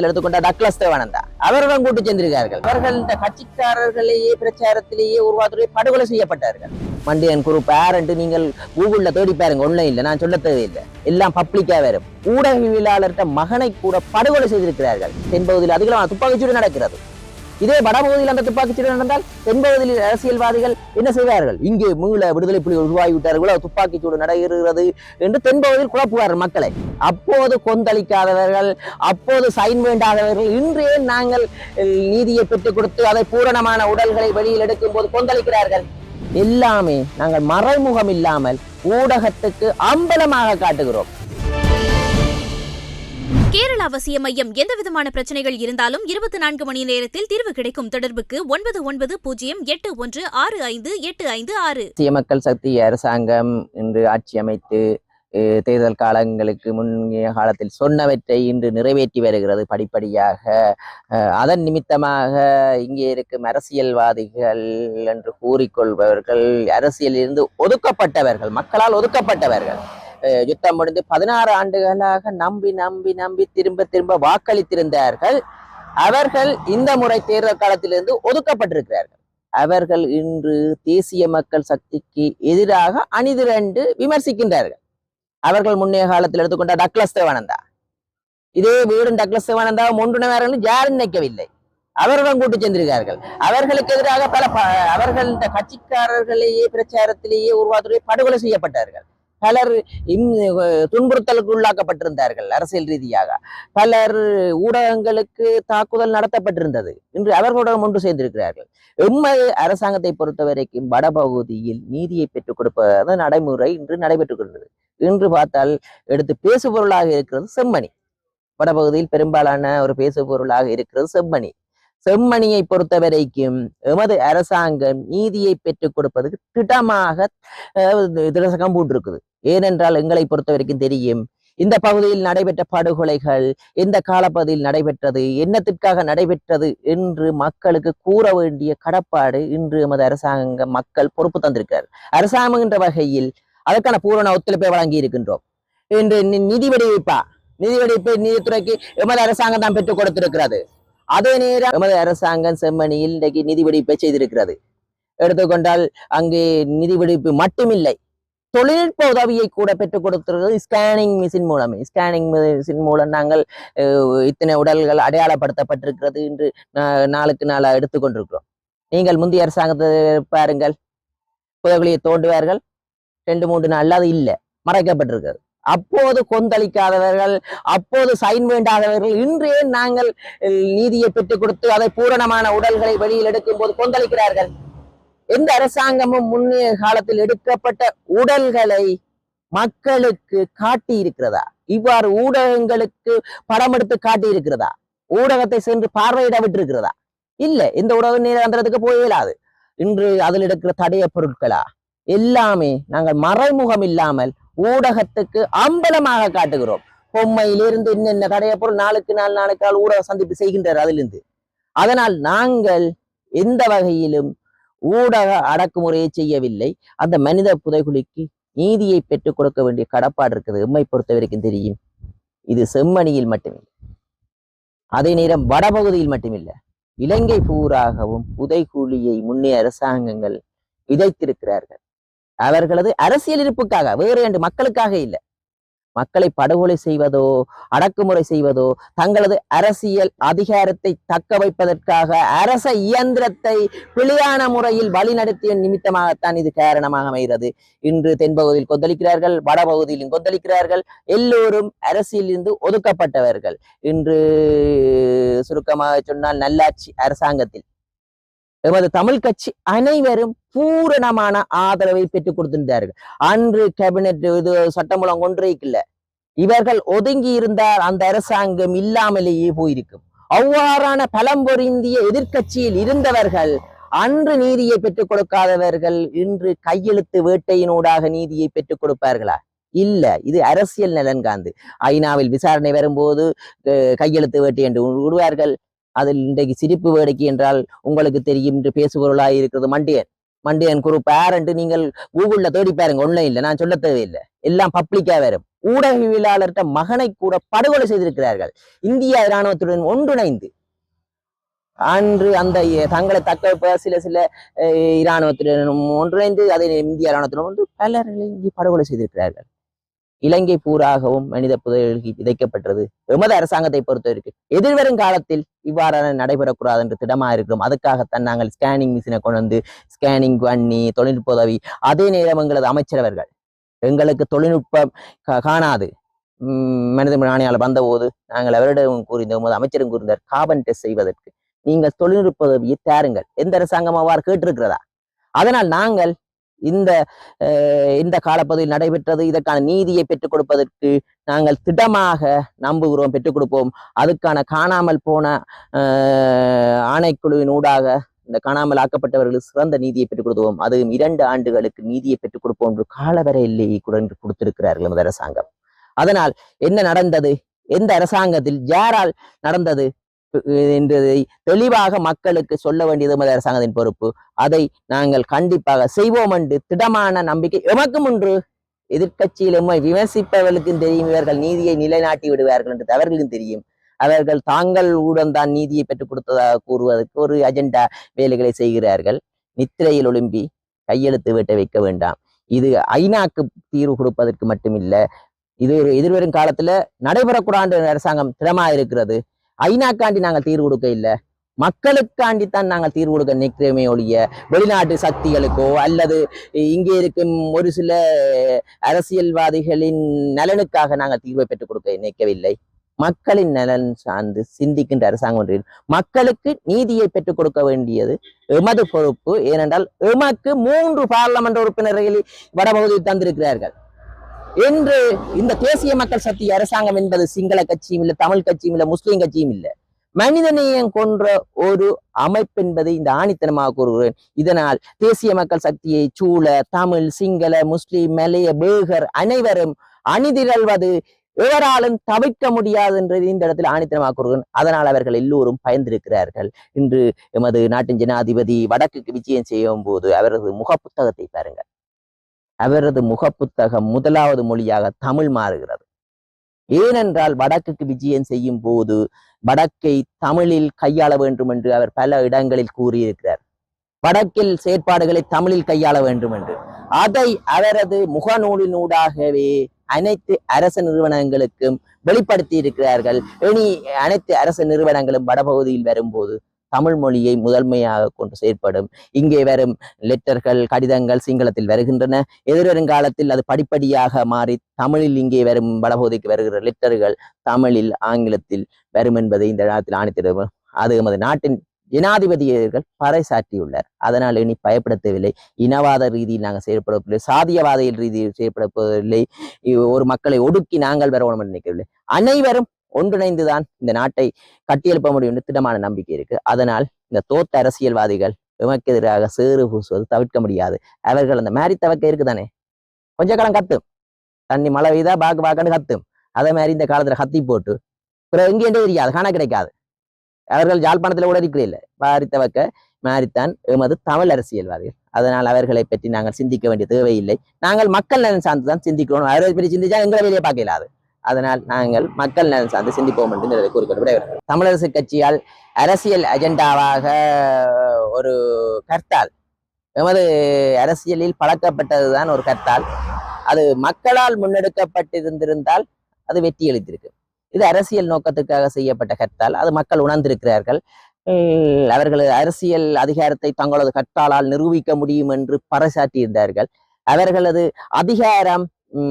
எடுத்துக்கொண்ட டக்ளஸ் தேவானந்தா. அவருடன் கூட்டு சென்றிருக்கார்கள் அவர்கள் இந்த கட்சிக்காரர்களையே பிரச்சாரத்திலேயே உருவாத்துறை படுகொலை செய்யப்பட்டார்கள். மண்டியன் குரூப் யாருன்ட்டு நீங்கள் கூகுள்ல தேடி பாருங்க ஒன்றும் இல்லை நான் சொல்ல தேவையில்லை. எல்லாம் பப்ளிக்கா வரும். ஊடகவியலாளர்கிட்ட மகனை கூட படுகொலை செய்திருக்கிறார்கள். தென்பகுதியில் அதிகமான துப்பாக்கிச்சூடு நடக்கிறது. இதே வடபகுதியில் அந்த துப்பாக்கிச்சூடு நடந்தால் தென்பகுதியில் அரசியல்வாதிகள் என்ன செய்வார்கள்? இங்கே மீள விடுதலை புலி உருவாகிவிட்டார்களோ துப்பாக்கிச்சூடு நடைபெறுகிறது என்று தென்பகுதியில் குழப்புவார்கள் மக்களை. அப்போது கொந்தளிக்காதவர்கள் அப்போது சைன் வேண்டாதவர்கள் இன்றே நாங்கள் அஹ், நீதியை பெற்றுக் கொடுத்து அதை பூரணமான உடல்களை வெளியில் எடுக்கும் போது கொந்தளிக்கிறார்கள். எல்லாமே நாங்கள் மறைமுகம் இல்லாமல் ஊடகத்துக்கு அம்பலமாக காட்டுகிறோம். கேரள அவசிய மையம் எந்த விதமான பிரச்சனைகள் இருந்தாலும் இருபத்தி நான்கு மணி நேரத்தில் தீர்வு கிடைக்கும் தொடர்புக்கு ஒன்பது ஒன்பது பூஜ்ஜியம் எட்டு ஒன்று ஆறு ஐந்து எட்டு ஐந்து ஆறு. தேசிய மக்கள் சக்தி அரசாங்கம் இன்று ஆட்சி அமைத்து தேர்தல் காலங்களுக்கு முன்னைய காலத்தில் சொன்னவற்றை இன்று நிறைவேற்றி வருகிறது. படிப்படியாக அஹ், அதன் நிமித்தமாக இங்கே இருக்கும் அரசியல்வாதிகள் என்று கூறிக்கொள்பவர்கள் அரசியலிலிருந்து ஒதுக்கப்பட்டவர்கள் மக்களால் ஒதுக்கப்பட்டவர்கள். யுத்தம் முடிந்து பதினாறு ஆண்டுகளாக நம்பி நம்பி நம்பி திரும்ப திரும்ப வாக்களித்திருந்தார்கள். அவர்கள் இந்த முறை தேர்தல் காலத்திலிருந்து ஒதுக்கப்பட்டிருக்கிறார்கள். அவர்கள் இன்று தேசிய மக்கள் சக்திக்கு எதிராக அணிதிரண்டு விமர்சிக்கின்றார்கள். அவர்கள் முன்னைய காலத்தில் எடுத்துக்கொண்ட டக்ளஸ் தேவானந்தா. இதே வீடும் டக்ளஸ் தேவானந்தா ஒன்றுணவர்கள் யாரும் நினைக்கவில்லை. அவர்களும் கூட்டு சென்றிருக்கார்கள் அவர்களுக்கு எதிராக பல ப- அவர்கள் இந்த கட்சிக்காரர்களையே பிரச்சாரத்திலேயே உருவாத்துறை படுகொலை செய்யப்பட்டார்கள். பலர் இம் துன்புறுத்தலுக்கு உள்ளாக்கப்பட்டிருந்தார்கள் அரசியல் ரீதியாக. பலர் ஊடகங்களுக்கு தாக்குதல் நடத்தப்பட்டிருந்தது. இன்று அவர்களுடன் ஒன்று செய்திருக்கிறார்கள் எம்மது அரசாங்கத்தை பொறுத்த வரைக்கும் வடபகுதியில் நீதியை பெற்றுக் கொடுப்பது நடைமுறை இன்று நடைபெற்றுக் கொண்டது. இன்று பார்த்தால் எடுத்து பேசு பொருளாக இருக்கிறது செம்மணி. வடபகுதியில் பெரும்பாலான ஒரு பேசு பொருளாக இருக்கிறது செம்மணி. செம்மணியை பொறுத்த வரைக்கும் எமது அரசாங்கம் நீதியை பெற்றுக் கொடுப்பதற்கு திட்டமாக திடசகம் திரசகம் ஏனென்றால் எங்களை பொறுத்த வரைக்கும் தெரியும் இந்த பகுதியில் நடைபெற்ற படுகொலைகள் எந்த காலப்பகுதியில் நடைபெற்றது என்னத்திற்காக நடைபெற்றது என்று மக்களுக்கு கூற வேண்டிய கடப்பாடு இன்று எமது அரசாங்க மக்கள் பொறுப்பு தந்திருக்கிறார். அரசாங்கம் என்ற வகையில் அதற்கான பூரண ஒத்துழைப்பை வழங்கி இருக்கின்றோம் இன்று நிதி விடுவிப்பா நிதி விடுவிப்பை நீதித்துறைக்கு எமது அரசாங்கம் தான் பெற்றுக் கொடுத்திருக்கிறது. அதே நேரம் எமது அரசாங்கம் செம்மணியில் இன்றைக்கு நிதி விடுவிப்பை செய்திருக்கிறது. எடுத்துக்கொண்டால் அங்கே நிதி விடுவிப்பு மட்டுமில்லை. தொழில்நுட்ப உதவியை கூட பெற்றுக் கொடுத்திருக்கிறது ஸ்கேனிங் மிஷின் மூலமே. ஸ்கேனிங் மிஷின் மூலம் நாங்கள் அஹ், இத்தனை உடல்கள் அடையாளப்படுத்தப்பட்டிருக்கிறது என்று நா- நாளுக்கு நாளா எடுத்துக்கொண்டிருக்கிறோம். நீங்கள் முந்தைய அரசாங்கத்தை பாருங்கள். புதகுலியை தோண்டுவார்கள். ரெண்டு மூன்று நாள் அது இல்லை. மறைக்கப்பட்டிருக்கிறது. அப்போது கொந்தளிக்காதவர்கள் அப்போது சைன் வேண்டாதவர்கள் இன்றே நாங்கள் நீதியை பெற்றுக் கொடுத்து அதை பூரணமான உடல்களை வெளியில் எடுக்கும் போது கொந்தளிக்கிறார்கள்? எந்த அரசாங்கமும் முன்னைய காலத்தில் எடுக்கப்பட்ட உடல்களை மக்களுக்கு காட்டி இருக்கிறதா இவ்வாறு ஊடகங்களுக்கு படம் எடுத்து காட்டி இருக்கிறதா ஊடகத்தை சென்று பார்வையிட விட்டிருக்கிறதா? இல்ல இந்த ஊடக நீரந்திரத்துக்கு போய் இயலாது இன்று அதில் எடுக்கிற தடைய பொருட்களா? எல்லாமே நாங்கள் மறைமுகம் இல்லாமல் ஊடகத்துக்கு அம்பலமாக காட்டுகிறோம். பொம்மையிலிருந்து என்னென்ன கடைய பொருள் நாளுக்கு நாள் நாளுக்கு நாள் ஊடக சந்திப்பு செய்கின்றார் அதிலிருந்து. அதனால் நாங்கள் எந்த வகையிலும் ஊடக அடக்குமுறையை செய்யவில்லை. அந்த மனித புதைகுலிக்கு நீதியை பெற்றுக் கொடுக்க வேண்டிய கடப்பாடு இருக்குது. எம்மை பொறுத்த வரைக்கும் தெரியும். இது செம்மணியில் மட்டுமில்லை. அதே நேரம் வடபகுதியில் மட்டுமில்லை. இலங்கை பூராகவும் புதைகுழியை முன்னே அரசாங்கங்கள் விதைத்திருக்கிறார்கள். அவர்களது அரசியல் இருப்புக்காக வேறு என்று மக்களுக்காக இல்லை. மக்களை படுகொலை செய்வதோ அடக்குமுறை செய்வதோ தங்களது அரசியல் அதிகாரத்தை தக்க வைப்பதற்காக அரச இயந்திரத்தை பிழையான முறையில் வழிநடத்திய நிமித்தமாகத்தான் இது காரணமாக அமைகிறது. இன்று தென்பகுதியில் கொந்தளிக்கிறார்கள் வடபகுதியிலும் கொந்தளிக்கிறார்கள். எல்லோரும் அரசியலிருந்து ஒதுக்கப்பட்டவர்கள். இன்று சுருக்கமாக சொன்னால் நல்லாட்சி அரசாங்கத்தில் எமது தமிழ் கட்சி அனைவரும் பூரணமான ஆதரவை பெற்றுக் கொடுத்திருந்தார்கள். அன்று கேபினெட் இது சட்டமூலம் ஒன்றைக்கில்ல இவர்கள் ஒதுங்கி இருந்தால் அந்த அரசாங்கம் இல்லாமலேயே போயிருக்கும். அவ்வாறான பலம்பொருந்திய எதிர்கட்சியில் இருந்தவர்கள் அன்று நீதியை பெற்றுக் கொடுக்காதவர்கள் இன்று கையெழுத்து வேட்டையினூடாக நீதியை பெற்றுக் கொடுப்பார்களா? இல்ல இது அரசியல் நலன்காந்து. ஐநாவில் விசாரணை வரும்போது கையெழுத்து வேட்டை என்று விடுவார்கள் அதில் இன்றைக்கு சிரிப்பு வேடிக்கை என்றால் உங்களுக்கு தெரியும் என்று பேசுபொருளாக இருக்கிறது. மண்டியன் மண்டியன் குரு பேரண்ட் நீங்கள் கூகுளில் தேடி பாருங்க ஒன்லைன்ல நான் சொல்ல தேவையில்லை. எல்லாம் பப்ளிக்கா வரும். ஊடகவியலாளர்கிட்ட மகனை கூட படுகொலை செய்திருக்கிறார்கள். இந்திய இராணுவத்துடன் ஒன்றிணைந்து. அன்று அந்த தங்களை தக்க சில சில அஹ், இராணுவத்துடன் ஒன்றிணைந்து அதை இந்திய இராணுவத்துடன் வந்து பலர்களை இங்கே படுகொலை செய்திருக்கிறார்கள். இலங்கை பூராகவும் மனித புதையல்கள் விதைக்கப்பட்டது. எமது அரசாங்கத்தை பொறுத்தவரைக்கும் எதிர்வரும் காலத்தில் இவ்வாறான நடைபெறக்கூடாது என்று திடமா இருக்கிறோம். அதுக்காகத்தான் நாங்கள் ஸ்கேனிங் மிஷினை கொண்டு வந்து ஸ்கேனிங் பண்ணி தொழில்நுட்ப உதவி அதே நேரம் எங்களது அமைச்சரவர்கள். எங்களுக்கு தொழில்நுட்பம் கா- காணாது. உம் மனித ஆணையாளர் வந்தபோது நாங்கள் அவரிடம் கூறியிருந்தோம் போது அமைச்சரும் கூறினார் காபன் டெஸ்ட் செய்வதற்கு. நீங்கள் தொழில்நுட்ப உதவியை தேருங்கள். எந்த அரசாங்கம் அவ்வாறு கேட்டிருக்கிறதா? அதனால் நாங்கள் இந்த அஹ், இந்த காலப்பகுதியில் நடைபெற்றது இதற்கான நீதியை பெற்றுக் கொடுப்பதற்கு நாங்கள் திடமாக நம்புகிறோம் பெற்றுக் கொடுப்போம். அதுக்கான காணாமல் போன அஹ், ஆணைக்குழுவின் ஊடாக இந்த காணாமல் ஆக்கப்பட்டவர்களுக்கு சிறந்த நீதியை பெற்றுக் கொடுப்போம் அதுவும் இரண்டு ஆண்டுகளுக்கு நீதியை பெற்றுக் கொடுப்போம் என்று காலவரை குடன்று கூட கொடுத்திருக்கிறார்கள் நமது அரசாங்கம். அதனால் என்ன நடந்தது? எந்த அரசாங்கத்தில் யாரால் நடந்தது? என்றதை தெளிவாக மக்களுக்கு சொல்ல வேண்டியது எமது அரசாங்கத்தின் பொறுப்பு. அதை நாங்கள் கண்டிப்பாக செய்வோம் என்று திடமான நம்பிக்கை எமக்கும் ஒன்று எதிர்கட்சியில் எம்மை விமர்சிப்பவர்களுக்கும் தெரியும் இவர்கள் நீதியை நிலைநாட்டி விடுவார்கள் என்று அவர்களுக்கும் தெரியும். அவர்கள் தாங்கள் தான் நீதியை பெற்றுக் கொடுத்ததாக கூறுவதற்கு ஒரு அஜெண்டா வேலைகளை செய்கிறார்கள். நித்திரையில் ஒழும்பி கையெழுத்து வேட்ட வைக்க வேண்டாம். இது ஐநாக்கு தீர்வு கொடுப்பதற்கு மட்டுமில்லை. இது ஒரு எதிர்வரும் காலத்துல நடைபெறக்கூடாது அரசாங்கம் திடமா இருக்கிறது. ஐநாக்காண்டி நாங்கள் தீர்வு கொடுக்க இல்லை. மக்களுக்காண்டி தான் நாங்கள் தீர்வு கொடுக்க நிற்கிறோமே ஒழிய வெளிநாட்டு சக்திகளுக்கோ அல்லது இங்கே இருக்கும் ஒரு சில அரசியல்வாதிகளின் நலனுக்காக நாங்கள் தீர்வை பெற்றுக் கொடுக்க நினைக்கவில்லை மக்களின் நலன் சார்ந்து சிந்திக்கின்ற அரசாங்கம் ஒன்றில் மக்களுக்கு நீதியை பெற்றுக் கொடுக்க வேண்டியது எமது பொறுப்பு. ஏனென்றால் எமக்கு மூன்று பாராளுமன்ற உறுப்பினர்களை வடபகுதியில் தந்திருக்கிறார்கள். என்று இந்த தேசிய மக்கள் சக்தி அரசாங்கம் என்பது சிங்கள கட்சியும் இல்லை தமிழ் கட்சியும் இல்லை முஸ்லிம் கட்சியும் இல்லை. மனிதநேயம் கொன்ற ஒரு அமைப்பு என்பதை இந்த ஆணித்தனமாக கூறுகிறேன். இதனால் தேசிய மக்கள் சக்தியை சூழ தமிழ் சிங்கள முஸ்லிம் மலைய பேகர் அனைவரும் அணிதிரள்வது எவராலும் தவிர்க்க முடியாது என்றது இந்த இடத்தில் ஆணித்தனமாக கூறுகிறேன். அதனால் அவர்கள் எல்லோரும் பயந்திருக்கிறார்கள். இன்று எமது நாட்டின் ஜனாதிபதி வடக்குக்கு விஜயம் செய்யும் போது அவரது முகப்புத்தகத்தை பாருங்கள். அவரது முகப்புத்தகம் முதலாவது மொழியாக தமிழ் மாறுகிறது. ஏனென்றால் வடக்குக்கு விஜயம் செய்யும் போது வடக்கை தமிழில் கையாள வேண்டும் என்று அவர் பல இடங்களில் கூறியிருக்கிறார். வடக்கில் செயற்பாடுகளை தமிழில் கையாள வேண்டும் என்று. அதை அவரது முகநூலினூடாகவே அனைத்து அரசு நிறுவனங்களுக்கும் வெளிப்படுத்தி இருக்கிறார்கள் இனி அனைத்து அரசு நிறுவனங்களும் வடபகுதியில் வரும்போது தமிழ் மொழியை முதன்மையாக கொண்டு செயற்படும். இங்கே வரும் லெட்டர்கள் கடிதங்கள் சிங்களத்தில் வருகின்றன. எதிர்வருங்காலத்தில் அது படிப்படியாக மாறி தமிழில் இங்கே வரும் வடபகுதிக்கு வருகிற லெட்டர்கள் தமிழில் ஆங்கிலத்தில் வரும் என்பதை இந்த நேரத்தில் ஆணித்திடும். அது எமது நாட்டின் ஜனாதிபதியர்கள் பறைசாற்றியுள்ளார் அதனால் இனி பயப்பட தேவையில்லை இனவாத ரீதியில் நாங்கள் செயற்படவில்லை சாதியவாத ரீதியில் செயற்படப்போவதில்லை. ஒரு மக்களை ஒடுக்கி நாங்கள் வரணும் என்று நினைக்கவில்லை. அனைவரும் ஒன்றிணைந்துதான் இந்த நாட்டை கட்டியெழுப்ப முடியும் என்று திடமான நம்பிக்கை இருக்கு. அதனால் இந்த தோத்த அரசியல்வாதிகள் எமக்கு எதிராக சேறு பூசுவது தவிர்க்க முடியாது. அவர்கள் அந்த மாதிரி தவக்க இருக்குதானே? கொஞ்ச காலம் கத்தும். தண்ணி மழை பெய்தா பாக்கு பாக்கன்னு கத்தும். அதே மாதிரி இந்த காலத்துல கத்தி போட்டு பிறகு எங்கேயும் தெரியாது காண கிடைக்காது. அவர்கள் யாழ்ப்பாணத்துல கூட இருக்கிறில்லை பாரி தவக்க மாறித்தான் எமது தமிழ் அரசியல்வாதிகள். அதனால் அவர்களை பற்றி நாங்கள் சிந்திக்க வேண்டிய தேவையில்லை. நாங்கள் மக்கள் நலன் சார்ந்து தான் சிந்திக்கிறோம். அவர்களை பற்றி சிந்திச்சா எங்களை வெளியே பார்க்க இயலாது அதனால் நாங்கள் மக்கள் நலன் சார்ந்து சிந்திப்போம் என்று கூறிக்கொண்டு தமிழரசு கட்சியால் அரசியல் அஜெண்டாவாக ஒரு கர்த்தால் எமது அரசியலில் பழக்கப்பட்டதுதான் ஒரு கர்த்தால் அது மக்களால் முன்னெடுக்கப்பட்டிருந்திருந்தால் அது வெற்றி அளித்திருக்கு. இது அரசியல் நோக்கத்துக்காக செய்யப்பட்ட கர்த்தால் அது மக்கள் உணர்ந்திருக்கிறார்கள். உம், அவர்கள் அரசியல் அதிகாரத்தை தங்களது கர்த்தாலால் நிரூபிக்க முடியும் என்று பறைசாட்டியிருந்தார்கள் அவர்களது அதிகாரம்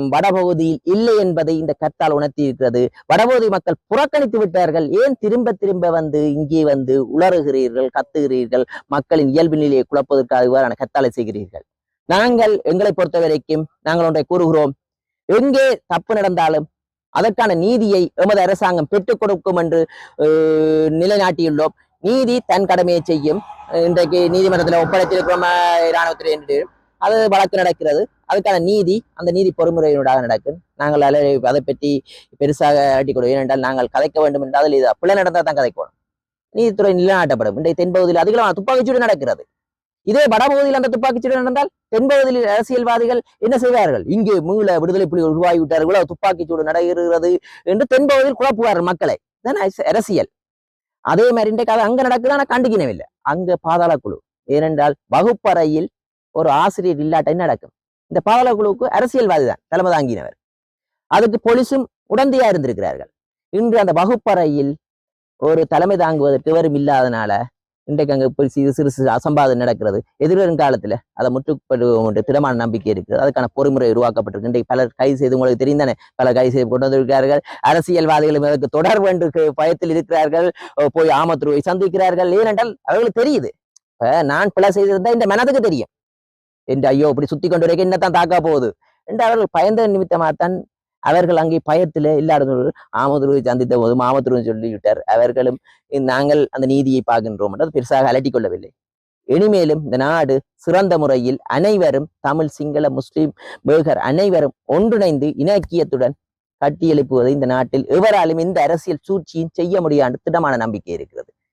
வடபகுதியில் இல்லை என்பதை இந்த கத்தால் உணர்த்தி இருக்கிறது வடபகுதி மக்கள் புறக்கணித்து விட்டார்கள். ஏன் திரும்ப திரும்ப வந்து இங்கே வந்து உளறுகிறீர்கள் கத்துகிறீர்கள்? மக்களின் இயல்பு நிலையை குழப்பதற்காக இவ்வாறான கத்தாலை செய்கிறீர்கள். நாங்கள் எங்களை பொறுத்த வரைக்கும் நாங்கள் ஒன்றை கூறுகிறோம். எங்கே தப்பு நடந்தாலும் அதற்கான நீதியை எமது அரசாங்கம் பெற்றுக் கொடுக்கும் என்று அஹ், நிலைநாட்டியுள்ளோம். நீதி தன் கடமையை செய்யும். இன்றைக்கு நீதிமன்றத்தில் ஒப்படைத்திருக்கிறோம் இராணுவத்துறை என்று. அது வழக்கு நடக்கிறது. அதுக்கான நீதி அந்த நீதி பொறுமுறையினூடாக நடக்கும். நாங்கள் அலை அதை பற்றி பெருசாக அட்டிக்கொள்வோம் ஏனென்றால் நாங்கள் கதைக்க வேண்டும் என்றால் இது பிள்ளை நடந்தால் தான் கதைக்கணும். நீதித்துறை நிலைநாட்டப்படும். இன்றைய தென்பகுதியில் அதிகமாக துப்பாக்கிச்சூடு நடக்கிறது. இதே வடபகுதியில் அந்த துப்பாக்கிச்சூடு நடந்தால் தென்பகுதியில் அரசியல்வாதிகள் என்ன செய்வார்கள்? இங்கே மீள விடுதலை புலிகள் உருவாகிவிட்டார்கள் துப்பாக்கிச்சூடு நடக்கிறது என்று தென்பகுதியில் குழப்புவார்கள் மக்களை. அரசியல். அதே மாதிரி இன்றைக்கு அது அங்க நடக்குது ஆனால் கண்டுக்கினவில்லை. அங்கே பாதாள குழு. ஏனென்றால் வகுப்பறையில் ஒரு ஆசிரியர் இல்லாட்ட நடக்கும். இந்த பாவல குழுவுக்கு அரசியல்வாதி தான் தலைமை தாங்கினவர். அதுக்கு போலீஸும் உடந்தையா இருந்திருக்கிறார்கள். இன்று அந்த வகுப்பறையில் ஒரு தலைமை தாங்குவதற்கு வரும் இல்லாதனால இன்றைக்கு அங்கே போய் சிறு சிறு சிறு அசம்பாதம் நடக்கிறது. எதிர்வரும் காலத்துல அதை முற்றுப்படுவோம் என்று திடமான நம்பிக்கை இருக்குது. அதுக்கான பொறுமுறை உருவாக்கப்பட்டிருக்கு. இன்றைக்கு பலர் கைது செய்து உங்களுக்கு தெரிந்தானே பலர் கைது செய்து கொண்டு வந்திருக்கிறார்கள். அரசியல்வாதிகளும் அதற்கு தொடர்பு என்று பயத்தில் இருக்கிறார்கள். போய் ஆமத்துருவை சந்திக்கிறார்கள். ஏனென்றால் அவர்களுக்கு தெரியுது. இப்ப நான் பிழை செய்திருந்தா இந்த மனதுக்கு தெரியும். என்று ஐயோ இப்படி சுத்தி கொண்டு வரைக்கும் என்னத்தான் தாக்கா போகுது? என்று அவர்கள் பயந்த நிமித்தமாகத்தான் அவர்கள் அங்கே பயத்தில் இல்லாத ஆமதுருவை சந்தித்த போது மாமதுருவை சொல்லிவிட்டார். அவர்களும் நாங்கள் அந்த நீதியை பார்க்கின்றோம் என்று பெருசாக அலட்டிக் கொள்ளவில்லை. இனிமேலும் இந்த நாடு சிறந்த முறையில் அனைவரும் தமிழ் சிங்கள முஸ்லிம் பேகர் அனைவரும் ஒன்றிணைந்து இணக்கியத்துடன் கட்டியெழுப்புவதை இந்த நாட்டில் எவராலும் இந்த அரசியல் சூழ்ச்சியும் செய்ய முடியாது திடமான நம்பிக்கை இருக்கிறது.